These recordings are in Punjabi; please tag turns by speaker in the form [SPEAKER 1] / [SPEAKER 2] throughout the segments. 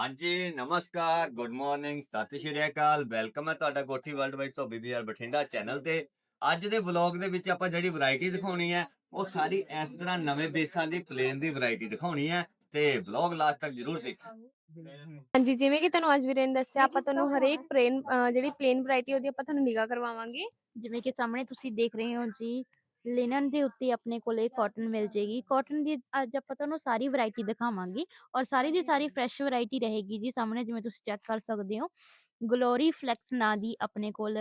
[SPEAKER 1] ਹਾਂਜੀ ਨਮਸਕਾਰ ਗੁੱਡ ਮਾਰਨਿੰਗ ਸਤਿ ਸ਼੍ਰੀ ਅਕਾਲ ਵੈਲਕਮ ਹੈ ਤੁਹਾਡਾ ਕੋਠੀ ਵਰਲਡ ਵਾਈਡ ਤੋਂ ਬੀਬੀਆਰ ਬਠਿੰਡਾ ਚੈਨਲ ਤੇ। ਅੱਜ ਦੇ ਵਲੌਗ ਦੇ ਵਿੱਚ ਆਪਾਂ ਜਿਹੜੀ ਵੈਰਾਈਟੀ ਦਿਖਾਉਣੀ ਹੈ ਉਹ ਸਾਰੀ ਇਸ ਤਰ੍ਹਾਂ ਨਵੇਂ ਬੇਸਾਂ ਦੀ ਪਲੇਨ ਦੀ ਵੈਰਾਈਟੀ ਦਿਖਾਉਣੀ ਹੈ ਤੇ ਵਲੌਗ ਲਾਸਟ ਤੱਕ ਜ਼ਰੂਰ ਦੇਖਿਓ।
[SPEAKER 2] ਹਾਂਜੀ ਜਿਵੇਂ ਕਿ ਤੁਹਾਨੂੰ ਅੱਜ ਵੀਰੇ ਨੇ ਦੱਸਿਆ ਆਪਾਂ ਤੁਹਾਨੂੰ ਹਰੇਕ ਪਲੇਨ ਜਿਹੜੀ ਪਲੇਨ ਵੈਰਾਈਟੀ ਉਹਦੀ ਆਪਾਂ ਤੁਹਾਨੂੰ ਨਿਗਾਹ ਕਰਵਾਵਾਂਗੇ।
[SPEAKER 3] ਜਿਵੇਂ ਕਿ ਸਾਹਮਣੇ ਤੁਸੀਂ ਦੇਖ ਰਹੇ ਹੋ ਜੀ ਲਿਨਨ ਦੇ ਉੱਤੇ ਆਪਣੇ ਕੋਲੇ ਕਾਟਨ ਮਿਲ ਜੇਗੀ। ਕਾਟਨ ਦੀ ਅੱਜ ਆਪਾਂ ਤੁਹਾਨੂੰ ਸਾਰੀ ਵੈਰਾਈਟੀ ਦਿਖਾਵਾਂਗੇ ਔਰ ਸਾਰੀ ਦੀ ਸਾਰੀ ਫਰੈਸ਼ ਵੈਰਾਈਟੀ ਰਹੇਗੀ ਜੀ ਸਾਹਮਣੇ ਜਿਵੇਂ ਤੁਸੀਂ ਚੈੱਕ ਕਰ ਸਕਦੇ ਹੋ। ਗਲੋਰੀ ਫਲੈਕਸ ਨਾਂ ਦੀ ਆਪਣੇ ਕੋਲ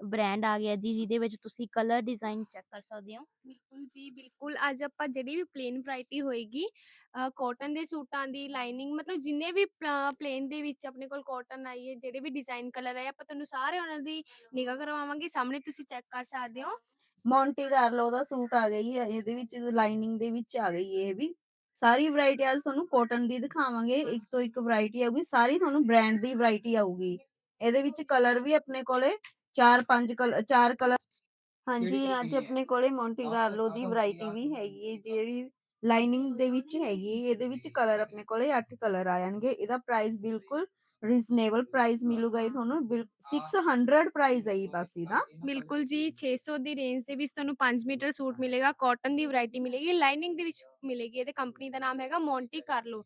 [SPEAKER 3] ਬ੍ਰਾਂਡ ਆ ਗਿਆ ਜੀ ਜਿਹਦੇ ਵਿੱਚ ਤੁਸੀਂ ਕਲਰ ਡਿਜ਼ਾਈਨ ਚੈੱਕ ਕਰ ਸਕਦੇ ਹੋ।
[SPEAKER 2] ਬਿਲਕੁਲ ਜੀ ਬਿਲਕੁਲ। ਅੱਜ ਆਪਾਂ ਜਿਹੜੀ ਵੀ ਪਲੇਨ ਵੈਰਾਈਟੀ ਹੋਏਗੀ ਕਾਟਨ ਦੇ ਸੂਟਾਂ ਦੀ ਲਾਈਨਿੰਗ ਮਤਲਬ ਜਿੰਨੇ ਵੀ ਪਲੇਨ ਦੇ ਵਿੱਚ ਆਪਣੇ ਕੋਲ ਕਾਟਨ ਆਈ ਹੈ ਜਿਹੜੇ ਵੀ ਡਿਜ਼ਾਈਨ ਕਲਰ ਹੈ ਆਪਾਂ ਤੁਹਾਨੂੰ ਸਾਰੇ ਉਹਨਾਂ ਦੀ ਨਿਗਾਹ ਕਰਵਾਵਾਂਗੇ। ਸਾਹਮਣੇ ਤੁਸੀਂ ਚੈੱਕ ਕਰ ਸਕਦੇ ਹੋ।
[SPEAKER 4] ਮੌਂਟੀ ਕਾਰਲੋ ਦਾ ਸੂਟ ਆ ਗਈ ਹੈ ਇਹਦੇ ਵਿੱਚ ਲਾਈਨਿੰਗ ਦੇ ਵਿੱਚ ਆ ਗਈ ਹੈ ਇਹ ਵੀ। ਸਾਰੀ ਵੈਰਾਈਟੀ ਅੱਜ ਤੁਹਾਨੂੰ ਕਾਟਨ ਦੀ ਦਿਖਾਵਾਂਗੇ ਇੱਕ ਤੋਂ ਇੱਕ ਵੈਰਾਈਟੀ ਆਊਗੀ ਸਾਰੀ ਤੁਹਾਨੂੰ ਬ੍ਰਾਂਡ ਦੀ ਵੈਰਾਈਟੀ ਆਊਗੀ। ਇਹਦੇ ਵਿੱਚ ਕਲਰ ਵੀ ਆਪਣੇ ਕੋਲੇ ਚਾਰ ਪੰਜ ਕਲਰ ਚਾਰ ਕਲਰ ਹਾਂਜੀ ਅੱਜ ਆਪਣੇ ਕੋਲੇ ਮੌਂਟੀ ਕਾਰਲੋ ਦੀ ਵੈਰਾਈਟੀ ਵੀ ਹੈਗੀ ਹੈ ਜਿਹੜੀ ਲਾਈਨਿੰਗ ਦੇ ਵਿੱਚ ਹੈਗੀ। ਇਹਦੇ ਵਿੱਚ ਕਲਰ ਆਪਣੇ ਕੋਲੇ 8 ਕਲਰ ਆ ਜਾਣਗੇ ਇਹਦਾ ਪ੍ਰਾਈਸ ਬਿਲਕੁਲ ਰੀਜ਼ਨੇਬਲ ਪ੍ਰਾਈਸ ਮਿਲੂਗਾ ਇਹ ਤੁਹਾਨੂੰ ਬਿਲ- 600 ਪ੍ਰਾਈਸ ਹੈ ਇਹ ਬਸ ਇਹਦਾ।
[SPEAKER 2] ਬਿਲਕੁਲ ਜੀ 600 ਦੀ ਰੇਂਜ ਦੇ ਵਿੱਚ ਤੁਹਾਨੂੰ 5 ਮੀਟਰ ਸੂਟ ਮਿਲੇਗਾ ਕਾਟਨ ਦੀ ਵੈਰਾਈਟੀ ਮਿਲੇਗੀ ਲਾਈਨਿੰਗ ਦੇ ਵਿੱਚ ਮਿਲੇਗੀ ਇਹਦੇ ਕੰਪਨੀ ਦਾ ਨਾਮ ਹੈਗਾ ਮੌਂਟੀ ਕਾਰਲੋ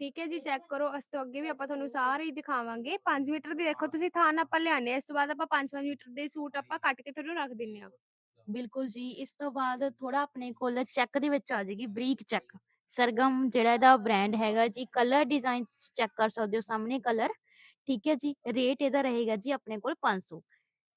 [SPEAKER 2] ਠੀਕ ਹੈ ਜੀ ਚੈੱਕ ਕਰੋ ਇਸ ਤੋਂ ਅੱਗੇ ਵੀ ਆਪਾਂ ਤੁਹਾਨੂੰ ਸਾਰੇ ਹੀ ਦਿਖਾਵਾਂਗੇ। 5 ਮੀਟਰ ਦੀ ਦੇਖੋ ਤੁਸੀਂ ਥਾਨ ਆਪਾਂ ਲਿਆਨੇ ਇਸ ਤੋਂ ਬਾਅਦ ਆਪਾਂ 5-5 ਮੀਟਰ ਦੇ ਸੂਟ ਆਪਾਂ ਕੱਟ ਕੇ ਤੁਹਾਨੂੰ ਰੱਖ ਦਿੰਨੇ ਆ।
[SPEAKER 3] ਬਿਲਕੁਲ ਜੀ ਇਸ ਤੋਂ ਬਾਅਦ ਥੋੜਾ ਆਪਣੇ ਕੋਲ ਚੈੱਕ ਦੇ ਵਿੱਚ ਆ ਜਾਏਗੀ ਬਰੀਕ ਚੈੱਕ। ਸਰਗਮ ਜਿਹੜਾ ਇਹਦਾ ਬ੍ਰਾਂਡ ਹੈਗਾ ਜੀ ਕਲਰ ਡਿਜ਼ਾਈਨ ਚੈੱਕ ਕਰ ਸਕਦੇ ਹੋ, ਸਾਹਮਣੇ ਕਲਰ ਠੀਕ ਹੈ ਜੀ ਰੇਟ ਇਹਦਾ ਰਹੇਗਾ ਜੀ ਆਪਣੇ ਕੋਲ 500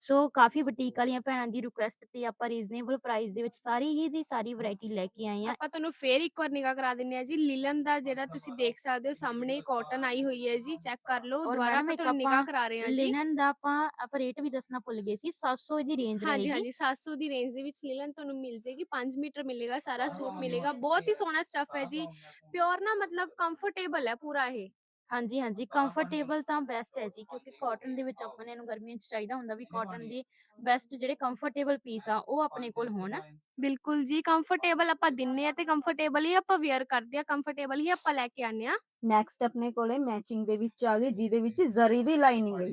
[SPEAKER 3] ਸੋ ਕਾਫੀ ਬੁਟੀਕ ਵਾਲੀਆਂ ਭੈਣਾਂ ਦੀ ਰਿਕੁਐਸਟ ਤੇ ਆਪਾਂ ਰੀਜ਼ਨੇਬਲ ਪ੍ਰਾਈਸ ਦੇ ਵਿੱਚ ਸਾਰੀ ਹੀ ਦੀ ਸਾਰੀ ਵੈਰਾਈਟੀ ਲੈ ਕੇ ਆਏ ਆ
[SPEAKER 2] ਆਪਾਂ ਤੁਹਾਨੂੰ ਫੇਰ ਇੱਕ ਵਾਰ ਨਿਗਾਹ ਕਰਾ ਦਿੰਨੇ ਆ ਜੀ ਲੀਲਨ ਦਾ ਜਿਹੜਾ ਤੁਸੀਂ ਦੇਖ ਸਕਦੇ ਹੋ ਸਾਹਮਣੇ ਕਾਟਨ ਆਈ ਹੋਈ ਹੈ ਜੀ ਚੈੱਕ ਕਰ ਲਓ
[SPEAKER 3] ਔਰ
[SPEAKER 2] ਦੁਬਾਰਾ ਆਪਾਂ
[SPEAKER 3] ਇੱਕ
[SPEAKER 2] ਤੁਹਾਨੂੰ ਨਿਗਾਹ
[SPEAKER 3] ਆਪਾਂ
[SPEAKER 2] ਕਰਾ ਰਹੇ ਹਾਂ ਜੀ।
[SPEAKER 3] ਲਿਨਨ ਦਾ ਆਪਾਂ ਆਪਾਂ ਰੇਟ ਵੀ ਦੱਸਣਾ ਭੁੱਲ ਗਏ ਸੀ 700 ਦੀ ਰੇਂਜ
[SPEAKER 2] ਹਾਂਜੀ
[SPEAKER 3] ਰਹੇਗੀ।
[SPEAKER 2] ਹਾਂਜੀ 700 ਦੀ ਰੇਂਜ ਦੇ ਵਿੱਚ ਲੀਲਨ ਤੁਹਾਨੂੰ ਮਿਲ ਜੇਗੀ 5 ਮੀਟਰ ਮਿਲੇਗਾ ਸਾਰਾ ਸੂਟ ਮਿਲੇਗਾ ਬਹੁਤ ਹੀ ਸੋਹਣਾ ਸਟਫ ਹੈ ਜੀ ਪਿਓਰ ਨਾ ਮਤਲਬ ਕੰਫਰਟੇਬਲ ਹੈ ਪੂਰਾ ਇਹ।
[SPEAKER 3] ਹਾਂਜੀ ਹਾਂਜੀ ਕੰਫਰਟੇਬਲ ਤਾਂ ਬੈਸਟ ਹੈ ਜੀ ਕਿਉਂਕਿ ਕਾਟਨ ਦੇ ਵਿੱਚ ਆਪਾਂ ਨੂੰ ਗਰਮੀਆਂ 'ਚ ਚਾਹੀਦਾ ਹੁੰਦਾ ਵੀ ਕਾਟਨ ਦੇ ਬੈਸਟ ਜਿਹੜੇ ਕੰਫਰਟੇਬਲ ਪੀਸ ਆ ਉਹ ਆਪਣੇ ਕੋਲ ਹੋਣ।
[SPEAKER 2] ਬਿਲਕੁਲ ਜੀ ਕੰਫਰਟੇਬਲ ਆਪਾਂ ਦਿੰਨੇ ਆ ਤੇ ਕੰਫਰਟੇਬਲ ਹੀ ਆਪਾਂ ਵੇਅਰ ਕਰਦੇ ਆ ਕੰਫਰਟੇਬਲ ਹੀ ਆਪਾਂ ਲੈ ਕੇ ਆਨੇ ਆ।
[SPEAKER 4] ਨੈਕਸਟ ਆਪਣੇ ਕੋਲੇ ਮੈਚਿੰਗ ਦੇ ਵਿੱਚ ਆ ਗਏ ਜਿਹਦੇ ਵਿੱਚ ਜ਼ਰੀ ਦੀ ਲਾਈਨਿੰਗ ਹੈ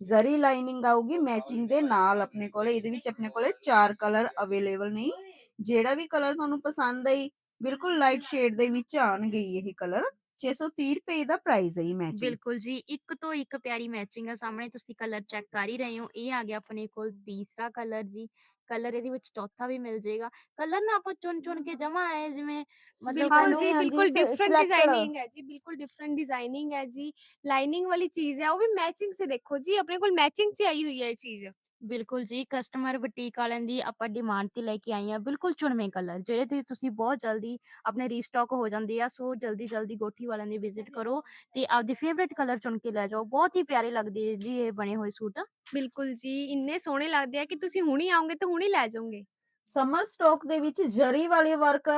[SPEAKER 4] ਜ਼ਰੀ ਲਾਈਨਿੰਗ ਆਊਗੀ ਮੈਚਿੰਗ ਦੇ ਨਾਲ ਆਪਣੇ ਕੋਲੇ ਇਹਦੇ ਵਿੱਚ ਆਪਣੇ ਕੋਲੇ ਚਾਰ ਕਲਰ ਅਵੇਲੇਬਲ ਨਹੀਂ ਜਿਹੜਾ ਵੀ ਕਲਰ ਤੁਹਾਨੂੰ ਪਸੰਦ ਆਈ ਬਿਲਕੁਲ ਲਾਈਟ ਸ਼ੇਡ ਦੇ ਵਿੱਚ ਆਣਗੇ ਇਹ ਕਲਰ 630 ਰੁਪਏ ਦਾ ਪ੍ਰਾਈਸ ਹੈ ਇਹ ਮੈਚਿੰਗ
[SPEAKER 3] ਬਿਲਕੁਲ ਜੀ ਇੱਕ ਤੋਂ ਇੱਕ ਪਿਆਰੀ ਮੈਚਿੰਗ ਆ ਸਾਹਮਣੇ ਤੁਸੀਂ ਕਲਰ ਚੈੱਕ ਕਰ ਹੀ ਰਹੇ ਹੋ ਇਹ ਆ ਗਿਆ ਆਪਣੇ ਕੋਲ ਤੀਸਰਾ ਕਲਰ ਜੀ ਕਲਰ ਇਹਦੇ ਵਿੱਚ ਚੌਥਾ ਵੀ ਮਿਲ ਜਾਏਗਾ। ਕਲਰ ਨਾ ਆਪਾਂ ਚੁਣ ਚੁਣ ਕੇ ਜਮਾ ਹੈ ਜਿਵੇਂ ਮਤਲਬ
[SPEAKER 4] ਹਾਂਜੀ,
[SPEAKER 2] ਜੀ
[SPEAKER 4] ਹਾਂਜੀ,
[SPEAKER 2] ਬਿਲਕੁਲ
[SPEAKER 4] ਸ-
[SPEAKER 2] ਡਿਫਰੈਂਟ
[SPEAKER 4] select
[SPEAKER 2] ਡਿਜ਼ਾਈਨਿੰਗ ਹੈ ਜੀ ਬਿਲਕੁਲ ਡਿਫਰੈਂਟ ਡਿਜ਼ਾਈਨਿੰਗ ਹੈ ਜੀ ਲਾਈਨਿੰਗ ਵਾਲੀ ਚੀਜ਼ ਹੈ ਉਹ ਵੀ ਮੈਚਿੰਗ ਸੇ ਦੇਖੋ ਜੀ ਆਪਣੇ ਕੋਲ ਮੈਚਿੰਗ ਚ ਆਈ ਹੋਈ ਹੈ ਇਹ ਚੀਜ਼।
[SPEAKER 3] ਬਿਲਕੁਲ ਜੀ ਕਸਟਮਰ ਬੁਟੀਕ ਵਾਲਿਆਂ ਦੀ ਆਪਾਂ ਡਿਮਾਂਡ ਤੇ ਲੈ ਕੇ ਆਏ ਆ ਬਿਲਕੁਲ ਚੁਣਵੇਂ ਕਲਰ ਜਿਹੜੇ ਤੇ ਤੁਸੀਂ ਬਹੁਤ ਜਲਦੀ ਆਪਣੇ ਰੀਸਟਾਕ ਹੋ ਜਾਂਦੇ ਆ ਸੋ ਜਲਦੀ ਜਲਦੀ ਗੋਠੀ ਵਾਲਿਆਂ ਦੀ ਵਿਜ਼ਿਟ ਕਰੋ ਤੇ ਆਪਦੇ ਫੇਵਰਿਟ ਕਲਰ ਚੁਣ ਕੇ ਲੈ ਜਾਓ ਬਹੁਤ ਹੀ ਪਿਆਰੇ ਲੱਗਦੇ ਜੀ ਇਹ ਬਣੇ ਹੋਏ ਸੂਟ।
[SPEAKER 2] ਬਿਲਕੁਲ ਜੀ ਇੰਨੇ ਸੋਹਣੇ ਲੱਗਦੇ ਆ ਕਿ ਤੁਸੀਂ ਹੁਣੀ ਆਓਗੇ ਤਾਂ ਹੁਣੀ ਲੈ ਜਾਓਗੇ।
[SPEAKER 4] ਸਮਰ ਸਟਾਕ ਦੇ ਵਿੱਚ ਜਰੀ ਵਾਲੇ ਵਰਕ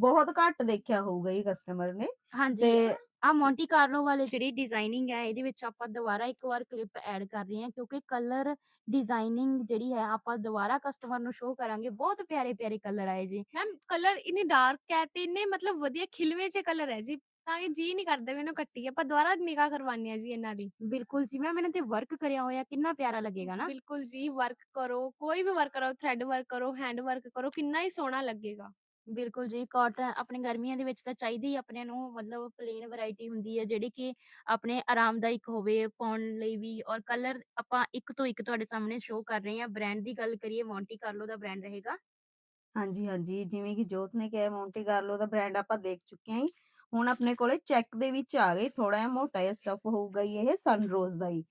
[SPEAKER 4] ਬਹੁਤ ਘੱਟ ਦੇਖਿਆ ਹੋਊਗਾ ਇਹ ਕਸਟਮਰ ਨੇ
[SPEAKER 3] ਹਾਂਜੀ।
[SPEAKER 4] ਤੇ
[SPEAKER 3] ਆ ਮੌਂਟੀ ਕਾਰਲੋ ਵਾਲੇ ਜਿਹੜੀ ਡਿਜ਼ਾਈਨਿੰਗ ਹੈ ਇਹਦੇ ਵਿੱਚ ਆਪਾਂ ਦੁਬਾਰਾ ਇੱਕ ਵਾਰ ਕਲਿੱਪ ਐਡ ਕਰ ਰਹੇ ਹਾਂ ਕਿਉਂਕਿ ਕਲਰ ਡਿਜ਼ਾਈਨਿੰਗ ਜਿਹੜੀ ਹੈ ਆਪਾਂ ਦੁਬਾਰਾ ਕਸਟਮਰ ਨੂੰ ਸ਼ੋਅ ਕਰਾਂਗੇ ਬਹੁਤ ਪਿਆਰੇ ਪਿਆਰੇ ਕਲਰ ਆਏ ਜੀ।
[SPEAKER 2] ਮੈਮ ਕਲਰ ਇੰਨੇ ਡਾਰਕ ਹੈ ਤੇ ਇੰਨੇ ਮਤਲਬ ਵਧੀਆ ਖਿਲਵੇਂ ਚ ਕਲਰ ਹੈ ਜੀ ਤਾਂ ਕਿ ਜੀ ਨਹੀਂ ਕਰਦਾ ਵੀ ਇਹਨੂੰ ਕੱਟੀ ਆਪਾਂ ਦੁਬਾਰਾ ਨਿਗਾਹ ਕਰਵਾਉਂਦੇ ਆ ਜੀ ਇਹਨਾਂ ਦੀ।
[SPEAKER 3] ਬਿਲਕੁਲ ਜੀ ਮੈਂ ਇਹਨਾਂ ਤੇ ਵਰਕ ਕਰਿਆ ਹੋਇਆ ਕਿੰਨਾ ਪਿਆਰਾ ਲੱਗੇਗਾ ਨਾ।
[SPEAKER 2] ਬਿਲਕੁਲ ਜੀ ਵਰਕ ਕਰੋ ਕੋਈ ਵੀ ਵਰਕ ਕਰੋ ਥ੍ਰੈਡ ਵਰਕ ਕਰੋ ਹੈਂਡ ਵਰਕ ਕਰੋ ਕਿੰਨਾ ਹੀ ਸੋਹਣਾ ਲੱਗੇਗਾ।
[SPEAKER 3] ਬਿਲਕੁਲ ਜੀ ਕਾਟਨ ਆਪਣੇ ਗਰਮੀਆਂ ਦੇ ਵਿੱਚ ਤਾਂ ਚਾਹੀਦੀ ਆਪਣੇ ਨੂੰ, ਮਤਲਬ ਪਲੇਨ ਵੈਰਾਈਟੀ ਹੁੰਦੀ ਹੈ, ਜਿਹੜੀ ਕਿ ਆਪਣੇ ਆਰਾਮਦਾਇਕ ਹੋਵੇ ਪਾਉਣ ਲਈ ਵੀ ਔਰ ਕਲਰ ਆਪਾਂ ਇੱਕ ਤੋਂ ਇੱਕ ਤੁਹਾਡੇ ਸਾਹਮਣੇ ਸ਼ੋਅ ਕਰ ਰਹੇ ਹਾਂ ਬ੍ਰਾਂਡ ਦੀ ਗੱਲ ਕਰੀਏ ਮੌਂਟੀ ਕਾਰਲੋ ਦਾ ਬ੍ਰਾਂਡ ਰਹੇਗਾ
[SPEAKER 4] ਹਾਂਜੀ ਹਾਂਜੀ, ਜਿਵੇਂ ਕਿ ਜੋਤ ਨੇ ਕਿਹਾ ਮੌਂਟੀ ਕਾਰਲੋ ਦਾ ਬ੍ਰਾਂਡ ਆਪਾਂ ਦੇਖ ਚੁੱਕੇ ਹਾਂ ਜੀ। ਹੁਣ ਆਪਣੇ ਕੋਲੇ ਚੈੱਕ ਦੇ ਵਿੱਚ ਆ ਗਏ ਥੋੜਾ ਜਿਹਾ ਮੋਟਾ ਜਿਹਾ ਸਟਫ ਹੋਊਗਾ ਜੀ ਇਹ ਸਨਰੋਜ਼ ਦਾ ਹੀ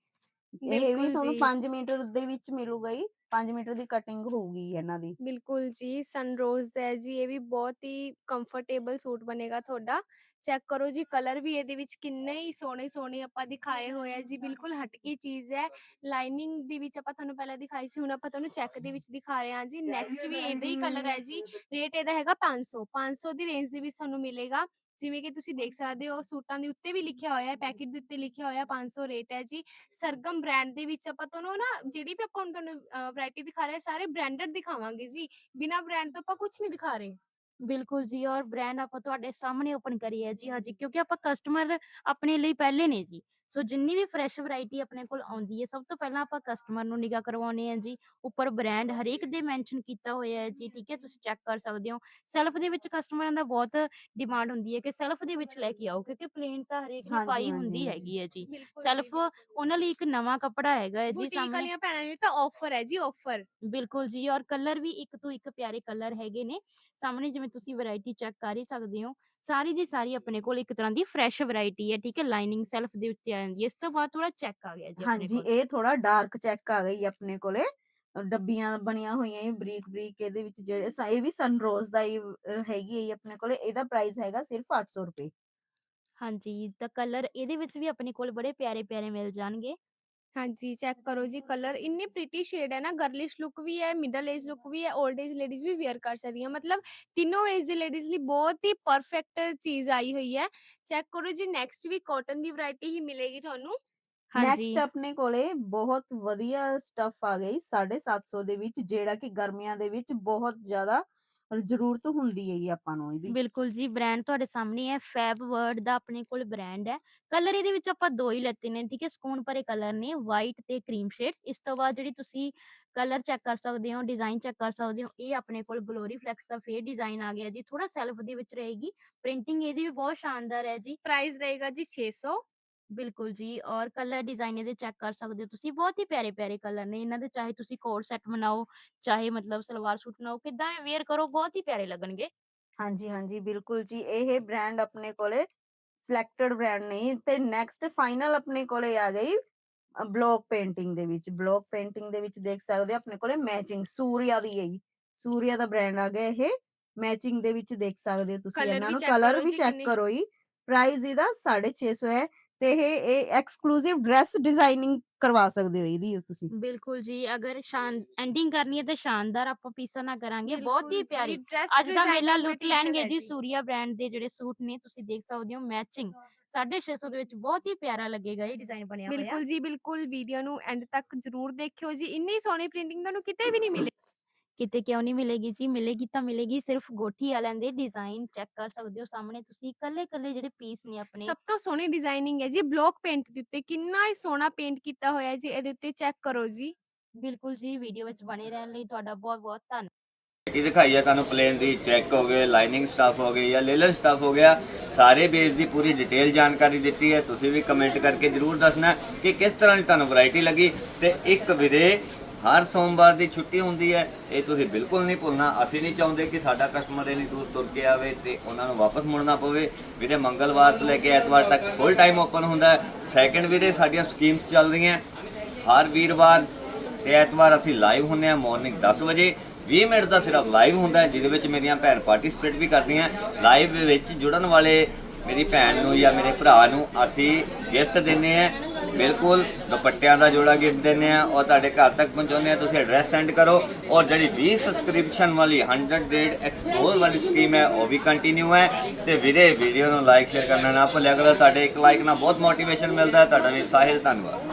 [SPEAKER 4] ਇਹ ਵੀ
[SPEAKER 2] ਬਿਲਕੁਲ
[SPEAKER 4] ਤੁਹਾਨੂੰ
[SPEAKER 2] ਜੀ।
[SPEAKER 4] 5 ਮੀਟਰ ਦੇ ਵਿੱਚ ਮਿਲੂਗਾ ਜੀ 5 ਮੀਟਰ ਦੀ ਕਟਿੰਗ ਹੋਊਗੀ ਇਹਨਾਂ ਦੀ।
[SPEAKER 2] ਬਿਲਕੁਲ ਜੀ ਸਨਰੋਜ਼ ਹੈ ਜੀ ਇਹ ਵੀ ਬਹੁਤ ਹੀ ਕੰਫਰਟੇਬਲ ਸੂਟ ਬਣੇਗਾ ਤੁਹਾਡਾ। ਚੈੱਕ ਕਰੋ ਜੀ ਕਲਰ ਵੀ ਇਹਦੇ ਵਿੱਚ ਕਿੰਨੇ ਹੀ ਸੋਹਣੇ ਸੋਹਣੇ ਆਪਾਂ ਦਿਖਾਏ ਹੋਏ ਆ ਜੀ ਬਿਲਕੁਲ ਹਟਕੀ ਚੀਜ਼ ਹੈ। ਲਾਈਨਿੰਗ ਦੇ ਵਿੱਚ ਆਪਾਂ ਤੁਹਾਨੂੰ ਪਹਿਲਾਂ ਦਿਖਾਈ ਸੀ ਹੁਣ ਆਪਾਂ ਤੁਹਾਨੂੰ ਚੈੱਕ ਦੇ ਵਿੱਚ ਦਿਖਾ ਰਹੇ ਹਾਂ ਜੀ। ਨੈਕਸਟ ਵੀ ਇਹਦਾ ਹੀ ਕਲਰ ਹੈ ਜੀ ਰੇਟ ਇਹਦਾ ਹੈਗਾ 500 500 ਦੀ ਰੇਂਜ ਦੇ ਵਿੱਚ ਤੁਹਾਨੂੰ ਮਿਲੇਗਾ। ਜਿਵੇਂ ਕਿ ਤੁਸੀਂ ਦੇਖ ਸਕਦੇ ਹੋ, ਸੂਟਾਂ ਦੇ ਉੱਤੇ ਵੀ ਲਿਖਿਆ ਹੋਇਆ ਹੈ, ਪੈਕੇਟ ਦੇ ਉੱਤੇ ਲਿਖਿਆ ਹੋਇਆ 500 ਰੇਟ ਹੈ ਜੀ। ਸਰਗਮ ਬ੍ਰਾਂਡ ਦੇ ਵਿੱਚ ਆਪਾਂ ਤੁਹਾਨੂੰ ਨਾ, ਜਿਹੜੀ ਵੀ ਆਪਾਂ ਹੁਣ ਤੁਹਾਨੂੰ ਵੈਰਾਈਟੀ ਦਿਖਾ ਰਹੇ ਸਾਰੇ ਬ੍ਰਾਂਡਡ ਦਿਖਾਵਾਂਗੇ ਜੀ। ਬਿਨਾ ਬ੍ਰਾਂਡ ਤੋਂ ਆਪਾਂ ਕੁਝ ਨਹੀਂ ਦਿਖਾ ਰਹੇ।
[SPEAKER 3] ਬਿਲਕੁਲ ਜੀ, ਔਰ ਬ੍ਰਾਂਡ ਆਪਾਂ ਤੁਹਾਡੇ ਸਾਹਮਣੇ ਓਪਨ ਕਰੀ ਹੈ ਜੀ, ਹਾਂਜੀ, ਕਿਉਂਕਿ ਆਪਾਂ ਕਸਟਮਰ ਆਪਣੇ ਲਈ ਪਹਿਲੇ ਨੇ ਜੀ। ਸੋ ਜਿੰਨੀ ਵੀ ਫਰੈਸ਼ ਵੈਰਾਈਟੀ ਆਪਣੇ ਕੋਲ ਆਉਂਦੀ ਹੈ ਸਭ ਤੋਂ ਪਹਿਲਾਂ ਆਪਾਂ ਕਸਟਮਰ ਨੂੰ ਨਿਗਾਹ ਕਰਵਾਉਣੇ ਆ ਜੀ। ਉੱਪਰ ਬ੍ਰਾਂਡ ਹਰੇਕ ਦੇ ਮੈਂਸ਼ਨ ਕੀਤਾ ਹੋਇਆ ਹੈ ਜੀ ਠੀਕ ਹੈ? ਤੁਸੀਂ ਚੈੱਕ ਕਰ ਸਕਦੇ ਹੋ। ਸੈਲਫ ਦੇ ਵਿੱਚ ਕਸਟਮਰਾਂ ਦਾ ਬਹੁਤ ਡਿਮਾਂਡ ਹੁੰਦੀ ਹੈ ਕਿ ਸੈਲਫ ਦੇ ਵਿੱਚ ਲੈ ਕੇ ਆਓ ਕਿਉਂਕਿ ਪਲੇਨ ਤਾਂ ਹਰੇਕ ਨੇ ਪਾਈ ਹੁੰਦੀ। ਹੈਗੀ ਹੈ ਜੀ। ਸੈਲਫ ਉਹਨਾਂ ਲਈ ਇੱਕ ਨਵਾਂ ਕੱਪੜਾ ਹੈਗਾ ਹੈ ਜੀ ਸਾਹਮਣੇ
[SPEAKER 2] ਵਾਲੀਆਂ ਭੈਣਾਂ ਲਈ ਤਾਂ ਆਫਰ ਹੈ ਜੀ ਆਫਰ
[SPEAKER 3] ਬਿਲਕੁਲ ਜੀ ਔਰ ਕਲਰ ਵੀ ਇੱਕ ਤੋਂ ਇੱਕ ਪਿਆਰੇ ਕਲਰ ਹੈਗੇ ਨੇ। ਸਾਹਮਣੇ ਜਿਵੇਂ ਤੁਸੀਂ ਵੈਰਾਈਟੀ ਚੈੱਕ ਕਰ ਹੀ ਸਕਦੇ ਹੋ। ਸਾਰੀ ਦੀ ਸਾਰੀ ਆਪਣੇ ਕੋਲ ਇੱਕ ਤਰ੍ਹਾਂ ਦੀ ਫਰੈਸ਼ ਵੈਰਾਈਟੀ ਹੈ ਠੀਕ ਹੈ ਲਾਈਨਿੰਗ ਸੈਲਫ ਦੇ ਉੱਤੇ ਆ ਜਾਂਦੀ ਹੈ। ਇਸ ਤੋਂ ਬਾਅਦ ਥੋੜਾ ਚੈੱਕ ਆ ਗਿਆ ਜੀ ਆਪਣੇ
[SPEAKER 4] ਹਾਂਜੀ
[SPEAKER 3] ਕੋਲ।
[SPEAKER 4] ਇਹ ਥੋੜਾ ਡਾਰਕ ਚੈੱਕ ਆ ਗਈ ਆਪਣੇ ਕੋਲੇ। ਅ, ਡੱਬੀਆਂ ਬਣੀਆਂ ਹੋਈਆਂ ਇਹ ਬਰੀਕ ਬਰੀਕ ਇਹਦੇ ਵਿੱਚ ਜਿਹੜੇ ਸ- ਇਹ ਵੀ ਸਨਰੋਜ਼ ਦਾ ਹੀ ਹੈਗੀ ਹੈ ਜੀ ਆਪਣੇ ਕੋਲੇ। ਇਹਦਾ ਪ੍ਰਾਈਸ ਹੈਗਾ ਸਿਰਫ 800 ਰੁਪਏ।
[SPEAKER 3] ਹਾਂਜੀ ਤਾਂ ਕਲਰ ਇਹਦੇ ਵਿੱਚ ਵੀ ਆਪਣੇ ਕੋਲ ਬੜੇ ਪਿਆਰੇ ਪਿਆਰੇ ਮਿਲ ਜਾਣਗੇ।
[SPEAKER 2] ਹਾਂਜੀ ਚੈੱਕ ਕਰੋ ਜੀ ਕਲਰ। ਇੰਨੀ ਪ੍ਰੀਟੀ ਸ਼ੇਡ ਹੈ ਨਾ ਗਰਲਿਸ਼ ਲੁੱਕ ਵੀ ਹੈ ਮਿਡਲ ਏਜ ਲੁੱਕ ਵੀ ਹੈ 올ਡ ਏਜ ਲੇਡੀਜ਼ ਵੀ ਵੇਅਰ ਕਰ ਸਕਦੀਆਂ ਮਤਲਬ ਤਿੰਨੋਂ ਏਜ ਦੇ ਲੇਡੀਜ਼ ਲਈ ਬਹੁਤ ਹੀ ਪਰਫੈਕਟ ਚੀਜ਼ ਆਈ ਹੋਈ ਹੈ। ਚੈੱਕ ਕਰੋ ਜੀ ਨੈਕਸਟ ਵੀ ਕਾਟਨ ਦੀ ਵੈਰਾਈਟੀ ਹੀ ਮਿਲੇਗੀ ਤੁਹਾਨੂੰ।
[SPEAKER 3] ਹਾਂਜੀ।
[SPEAKER 4] ਨੈਕਸਟ ਆਪਣੇ ਕੋਲੇ ਬਹੁਤ ਵਧੀਆ ਸਟਫ ਆ ਗਈ 750 ਦੇ ਵਿੱਚ ਜਿਹੜਾ ਕਿ ਗਰਮੀਆਂ ਦੇ ਵਿੱਚ ਬਹੁਤ ਜ਼ਿਆਦਾ ਜ਼ਰੂਰਤ ਹੁੰਦੀ ਹੈ ਜੀ ਆਪਾਂ ਨੂੰ ਇਹਦੀ।
[SPEAKER 3] ਬਿਲਕੁਲ ਜੀ ਬ੍ਰਾਂਡ ਤੁਹਾਡੇ ਸਾਹਮਣੇ ਹੈ ਫੈਬ ਵਰਡ ਦਾ ਆਪਣੇ ਕੋਲ ਬ੍ਰਾਂਡ ਹੈ। ਕਲਰ ਇਹਦੇ ਵਿੱਚ ਆਪਾਂ ਦੋ ਹੀ ਲੈਤੇ ਨੇ ਠੀਕ ਹੈ ਸਕੂਨ ਭਰੇ ਕਲਰ ਨੇ ਵਾਈਟ ਤੇ ਕਰੀਮ ਸ਼ੇਡ ਇਸ ਤੋਂ ਬਾਅਦ ਜਿਹੜੀ ਤੁਸੀਂ ਕਲਰ ਚੈੱਕ ਕਰ ਸਕਦੇ ਹੋ ਡਿਜ਼ਾਈਨ ਚੈੱਕ ਕਰ ਸਕਦੇ ਹੋ ਇਹ ਆਪਣੇ ਕੋਲ ਗਲੋਰੀ ਫਲੈਕਸ ਦਾ ਫੇਰ ਡਿਜ਼ਾਈਨ ਆ ਗਿਆ ਜੀ। ਥੋੜਾ ਸੈਲਫ ਦੇ ਵਿੱਚ ਰਹੇਗੀ। ਪ੍ਰਿੰਟਿੰਗ ਇਹਦੀ ਵੀ ਬਹੁਤ ਸ਼ਾਨਦਾਰ ਹੈ ਜੀ।
[SPEAKER 2] ਪ੍ਰਾਈਸ ਰਹੇਗਾ ਜੀ 600
[SPEAKER 3] ਬਿਲਕੁਲ ਜੀ ਔਰ ਕਲਰ ਡਿਜ਼ਾਈਨ ਇਹਦੇ ਚੈੱਕ ਕਰ ਸਕਦੇ ਹੋ ਤੁਸੀਂ ਬਹੁਤ ਹੀ ਪਿਆਰੇ ਪਿਆਰੇ ਕਲਰ ਨੇ ਇਹਨਾਂ ਦੇ ਚਾਹੇ ਤੁਸੀਂ ਕੋਟ ਸੈੱਟ ਬਣਾਓ ਚਾਹੇ ਮਤਲਬ ਸਲਵਾਰ ਸੂਟ ਬਣਾਓ ਕਿੱਦਾਂ ਵੇਅਰ ਕਰੋ ਬਹੁਤ ਹੀ ਪਿਆਰੇ ਲੱਗਣਗੇ।
[SPEAKER 4] ਹਾਂਜੀ ਹਾਂਜੀ ਬਿਲਕੁਲ ਜੀ ਇਹ ਬ੍ਰਾਂਡ ਆਪਣੇ ਕੋਲੇ ਸਿਲੈਕਟਡ ਬ੍ਰਾਂਡ ਨਹੀਂ ਤੇ ਨੈਕਸਟ ਫਾਈਨਲ ਆਪਣੇ ਕੋਲੇ ਆ ਗਈ ਬਲੌਕ ਪੇਂਟਿੰਗ ਦੇ ਵਿੱਚ ਬਲੌਕ ਪੇਂਟਿੰਗ ਦੇ ਵਿੱਚ ਦੇਖ ਸਕਦੇ ਹੋ ਆਪਣੇ ਕੋਲੇ ਮੈਚਿੰਗ ਸੂਰਿਆ ਦੀ ਹੈ ਜੀ ਸੂਰਿਆ ਦਾ ਬ੍ਰਾਂਡ ਆ ਗਿਆ ਇਹ ਮੈਚਿੰਗ ਦੇ ਵਿੱਚ ਦੇਖ ਸਕਦੇ ਹੋ ਤੁਸੀਂ
[SPEAKER 2] Colour
[SPEAKER 4] ਇਹਨਾਂ
[SPEAKER 2] ਵੀ
[SPEAKER 4] ਨੂੰ ਕਲਰ
[SPEAKER 2] ਕਰੋ
[SPEAKER 4] ਵੀ
[SPEAKER 2] ਜੀ
[SPEAKER 4] ਚੈੱਕ
[SPEAKER 2] ਕਿੰਨੇ-
[SPEAKER 4] ਕਰੋ ਜੀ ਪ੍ਰਾਈਸ ਇਹਦਾ 650 ਹੈ ਤੇ ਇਹ ਇਹ ਐਕਸਕਲੂਸਿਵ ਡਰੈਸ ਡਿਜ਼ਾਈਨਿੰਗ ਕਰਵਾ ਸਕਦੇ ਹੋ ਇਹਦੀ ਤੁਸੀਂ।
[SPEAKER 3] ਬਿਲਕੁਲ ਜੀ ਅਗਰ ਸ਼ਾਨ ਐਂਡਿੰਗ ਕਰਨੀ ਹੈ ਤੇ ਸ਼ਾਨਦਾਰ ਆਪਾਂ ਪੀਸਾ ਨਾ ਕਰਾਂਗੇ। ਬਹੁਤ ਹੀ ਪਿਆਰੀ ਅੱਜ ਦਾ ਮੇਲਾ ਲੁੱਕ ਲੈਣਗੇ ਜੀ ਸੂਰੀਆ ਬ੍ਰਾਂਡ ਦੇ ਜਿਹੜੇ ਸੂਟ ਨੇ ਤੁਸੀਂ ਦੇਖ ਸਕਦੇ ਹੋ ਮੈਚਿੰਗ 650 ਦੇ ਵਿੱਚ ਬਹੁਤ ਹੀ ਪਿਆਰਾ ਲੱਗੇਗਾ ਇਹ ਡਿਜ਼ਾਈਨ ਬਣਿਆ ਹੋਇਆ।
[SPEAKER 2] ਬਿਲਕੁਲ ਜੀ ਬਿਲਕੁਲ ਵੀਡੀਓ ਨੂੰ ਐਂਡ ਤੱਕ ਜਰੂਰ ਦੇਖਿਓ ਜੀ। ਇੰਨੀ ਸੋਹਣੀ ਪ੍ਰਿੰਟਿੰਗ ਤੁਹਾਨੂੰ ਕਿਤੇ ਵੀ ਨਹੀਂ ਮਿਲੇ।
[SPEAKER 3] ਕਿਤੇ ਕਿਉਂ ਨਹੀਂ ਮਿਲੇਗੀ ਜੀ ਮਿਲੇਗੀ ਤਾਂ ਮਿਲੇਗੀ ਸਿਰਫ ਗੋਠੀ ਵਾਲਿਆਂ ਦੇ ਡਿਜ਼ਾਈਨ ਚੈੱਕ ਕਰ ਸਕਦੇ ਹੋ ਸਾਹਮਣੇ ਤੁਸੀਂ ਕੱਲੇ ਕੱਲੇ ਜਿਹੜੇ ਪੀਸ ਨੇ ਆਪਣੇ।
[SPEAKER 2] ਸਭ ਤੋਂ ਸੋਹਣੀ ਡਿਜ਼ਾਈਨਿੰਗ ਹੈ ਜੀ ਬਲੌਕ ਪੇਂਟ ਦੇ ਉੱਤੇ ਕਿੰਨਾ ਹੀ ਸੋਹਣਾ ਪੇਂਟ ਕੀਤਾ ਹੋਇਆ ਹੈ ਜੀ ਇਹਦੇ ਉੱਤੇ ਚੈੱਕ ਕਰੋ ਜੀ।
[SPEAKER 3] ਬਿਲਕੁਲ ਜੀ ਵੀਡੀਓ ਵਿੱਚ ਬਣੇ ਰਹਿਣ ਲਈ ਤੁਹਾਡਾ ਬਹੁਤ ਬਹੁਤ ਧੰਨਵਾਦ
[SPEAKER 1] ਕੀ ਦਿਖਾਈ ਹੈ ਤੁਹਾਨੂੰ ਪਲੇਨ ਦੀ ਚੈੱਕ ਹੋ ਗਏ ਲਾਈਨਿੰਗ ਸਟਫ ਹੋ ਗਈ ਜਾਂ ਲੇਲਨ ਸਟਫ ਹੋ ਗਿਆ ਸਾਰੇ ਬੇਸ ਦੀ ਪੂਰੀ ਡਿਟੇਲ ਜਾਣਕਾਰੀ ਦਿੱਤੀ ਹੈ ਤੁਸੀਂ ਵੀ ਕਮੈਂਟ ਕਰਕੇ ਜਰੂਰ ਦੱਸਣਾ ਕਿ ਕਿਸ ਤਰ੍ਹਾਂ ਦੀ ਤੁਹਾਨੂੰ ਵੈਰਾਈਟੀ ਲੱਗੀ ਤੇ ਇੱਕ ਵੀਰੇ ਹਰ ਸੋਮਵਾਰ ਦੀ ਛੁੱਟੀ ਹੁੰਦੀ ਹੈ, ਇਹ ਤੁਸੀਂ ਬਿਲਕੁਲ ਨਹੀਂ ਭੁੱਲਣਾ। ਅਸੀਂ ਨਹੀਂ ਚਾਹੁੰਦੇ ਕਿ ਸਾਡਾ ਕਸਟਮਰ ਇੰਨੀ ਦੂਰ ਤੁਰ ਕੇ ਆਵੇ ਤੇ ਉਹਨਾਂ ਨੂੰ ਵਾਪਸ ਮੁੜਨਾ ਪਵੇ। ਵੀਰੇ, ਮੰਗਲਵਾਰ ਤੋਂ ਲੈ ਕੇ ਐਤਵਾਰ ਤੱਕ ਫੁੱਲ ਟਾਈਮ ਓਪਨ ਹੁੰਦਾ ਹੈ। ਸੈਕੰਡ ਵੀਰੇ, ਸਾਡੀਆਂ ਸਕੀਮਸ ਚੱਲ ਰਹੀਆਂ। ਹਰ ਵੀਰਵਾਰ ਤੇ ਐਤਵਾਰ ਅਸੀਂ ਲਾਈਵ ਹੁੰਨੇ ਆ ਮਾਰਨਿੰਗ 10 ਵਜੇ। 20 ਮਿੰਟ ਦਾ ਸਿਰਫ ਲਾਈਵ ਹੁੰਦਾ ਹੈ, ਜਿਹਦੇ ਵਿੱਚ ਮੇਰੀਆਂ ਭੈਣ ਪਾਰਟਿਸਿਪੇਟ ਵੀ ਕਰਦੀਆਂ। ਲਾਈਵ ਵਿੱਚ ਜੁੜਨ ਵਾਲੇ ਮੇਰੀ ਭੈਣ ਨੂੰ ਜਾਂ ਮੇਰੇ ਭਰਾ ਨੂੰ ਅਸੀਂ ਗਿਫਟ ਦਿੰਨੇ ਆ ਬਿਲਕੁਲ ਦੁਪੱਟਿਆਂ ਦਾ ਜੋੜਾ ਗਿਫਟ ਦਿੰਨੇ ਆ ਔਰ ਤੁਹਾਡੇ ਘਰ ਤੱਕ ਪਹੁੰਚਾਉਂਦੇ ਆ ਤੁਸੀਂ ਐਡਰੈਸ ਸੈਂਡ ਕਰੋ, ਔਰ ਜਿਹੜੀ 20 ਸਬਸਕ੍ਰਿਪਸ਼ਨ ਵਾਲੀ 100 ਡੇਡ ਐਕਸਪਲੋਰ ਵਾਲੀ ਸਕੀਮ ਹੈ, ਉਹ ਵੀ ਕੰਟੀਨਿਊ ਹੈ। ਤੇ ਵੀਰੇ ਵੀਡੀਓ ਨੂੰ ਲਾਈਕ ਸ਼ੇਅਰ ਕਰਨਾ ਨਾ ਭੁੱਲਿਆ ਕਰੋ, ਤੁਹਾਡੇ ਇੱਕ ਲਾਈਕ ਨਾਲ ਬਹੁਤ ਮੋਟੀਵੇਸ਼ਨ ਮਿਲਦਾ ਹੈ, ਤੁਹਾਡਾ ਵੀ ਸਾਹਿਲ, ਧੰਨਵਾਦ।